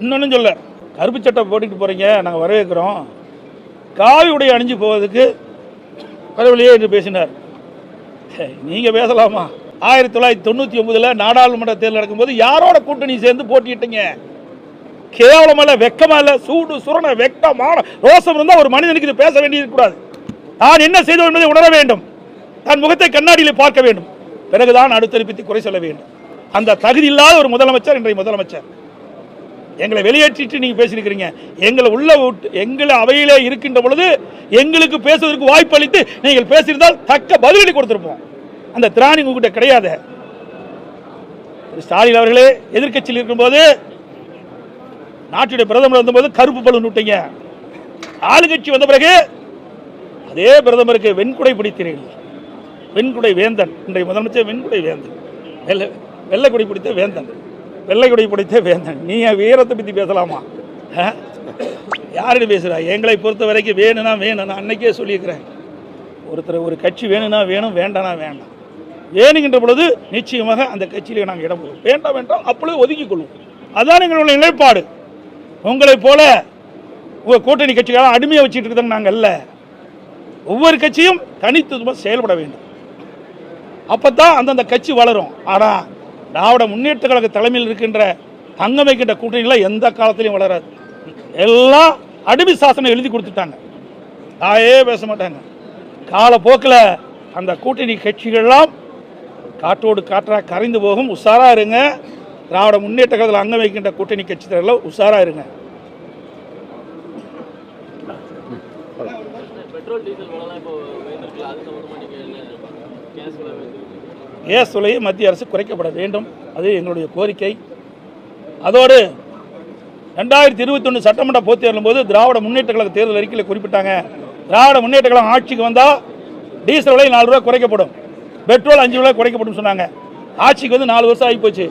இன்னொன்னு சொல்ல கருப்பு சட்டை போட்டுட்டு போறீங்க நாங்கள் வரவேற்கிறோம். காவி உடை அணிஞ்சு போவதுக்கு பரவலையே என்று பேசினார். சரி, நீங்க பேசலாமா? ஆயிரத்தி தொள்ளாயிரத்தி தொண்ணூத்தி ஒன்பதுல நாடாளுமன்ற தேர்தல் நடக்கும்போது யாரோட கூட்டணி சேர்ந்து போட்டிட்டீங்க கேவலமாக இல்லை வெக்கமாக இல்லை சூடு சுரண வெக்கமான ரோசம் இருந்தால் ஒரு மனிதனுக்கு இது பேச வேண்டியது கூடாது. நான் என்ன செய்தோம் என்பதை உணர வேண்டும். தன் முகத்தை கண்ணாடியில் பார்க்க வேண்டும். பிறகுதான் அடுத்தறிப்பித்து குறை சொல்ல வேண்டும். அந்த தகுதி இல்லாத ஒரு முதலமைச்சர் இன்றைய முதலமைச்சர். எங்களை வெளியேற்றிட்டு நீங்க பேசியிருக்கிறீங்க எங்களை உள்ள விட்டு எங்களை அவையிலே இருக்கின்ற பொழுது எங்களுக்கு பேசுவதற்கு வாய்ப்பு அளித்து நீங்கள் பேசியிருந்தால் தக்க பதிலடி கொடுத்துருப்போம். அந்த திராணி உங்ககிட்ட கிடையாது. ஸ்டாலின் அவர்களே எதிர்க்கட்சியில் இருக்கும்போது நாட்டுடைய பிரதமர் வந்தபோது கருப்பு பலன் விட்டீங்க ஆளுங்கட்சி வந்த பிறகு அதே பிரதமருக்கு வெண்குடை பிடித்தீர்கள். வெண்குடை வேந்தன் இன்றைய முதலமைச்சர் வெண்குடை வேந்தன். வெள்ளை வெள்ளைக்குடை பிடித்த வேந்தன். வெள்ளைக்குடை பிடித்தே வேந்தன் நீ என் வீரத்தை பற்றி பேசலாமா? ஆ? யாருன்னு பேசுகிறா எங்களை பொறுத்த வரைக்கும் வேணும்னா வேணும் நான் அன்னைக்கே சொல்லியிருக்கிறேன். ஒருத்தர் ஒரு கட்சி வேணும்னா வேணும் வேண்டாம்னா வேண்டாம். வேணுங்கின்ற பொழுது நிச்சயமாக அந்த கட்சியிலே நாங்கள் இடம் கொடுப்போம். வேண்டாம் வேண்டாம் அப்பொழுது ஒதுக்கிக் கொள்வோம். அதான் எங்களுடைய நிலைப்பாடு. உங்களைப் போல உங்கள் கூட்டணி கட்சிகளாக அடிமையை வச்சுட்டு இருக்கிறது நாங்கள் அல்ல. ஒவ்வொரு கட்சியும் தனித்துவமாக செயல்பட வேண்டும். அப்போ தான் அந்தந்த கட்சி வளரும். ஆனால் திராவிட முன்னேற்ற கழக தலைமையில் இருக்கின்ற தங்கம் வைக்கின்ற கூட்டணிகள் எந்த காலத்திலையும் வளராது. எல்லாம் அடிமை சாசனம் எழுதி கொடுத்துட்டாங்க. தாயே பேச மாட்டாங்க. காலப்போக்கில் அந்த கூட்டணி கட்சிகள்லாம் காற்றோடு காற்றாக கரைந்து போகும். உஷாராக இருங்க. திராவிட முன்னேற்ற கழகத்தில் அங்கம் வைக்கின்ற கூட்டணி கட்சி தலைவர்கள் உஷாராக இருங்க. பெட்ரோல் டீசல் விலைலாம் இப்போ உயர்ந்திருக்குல்ல அது சம்மந்தமாக நீங்கள் என்ன கேஸ் விலை உயர்ந்திருக்கு. கேஸ் விலையை மத்திய அரசு குறைக்கப்பட வேண்டும். அது எங்களுடைய கோரிக்கை. அதோடு ரெண்டாயிரத்தி இருபத்தொன்று சட்டமன்ற பொதுத் தேர்தலும் போது திராவிட முன்னேற்ற கழக தேர்தல் அறிக்கையில் குறிப்பிட்டாங்க. திராவிட முன்னேற்ற கழகம் ஆட்சிக்கு வந்தால் டீசல் விலை நாலு ரூபா குறைக்கப்படும். பெட்ரோல் அஞ்சு ரூபா குறைக்கப்படும் சொன்னாங்க. ஆட்சிக்கு வந்து நாலு வருஷம் ஆகி போச்சு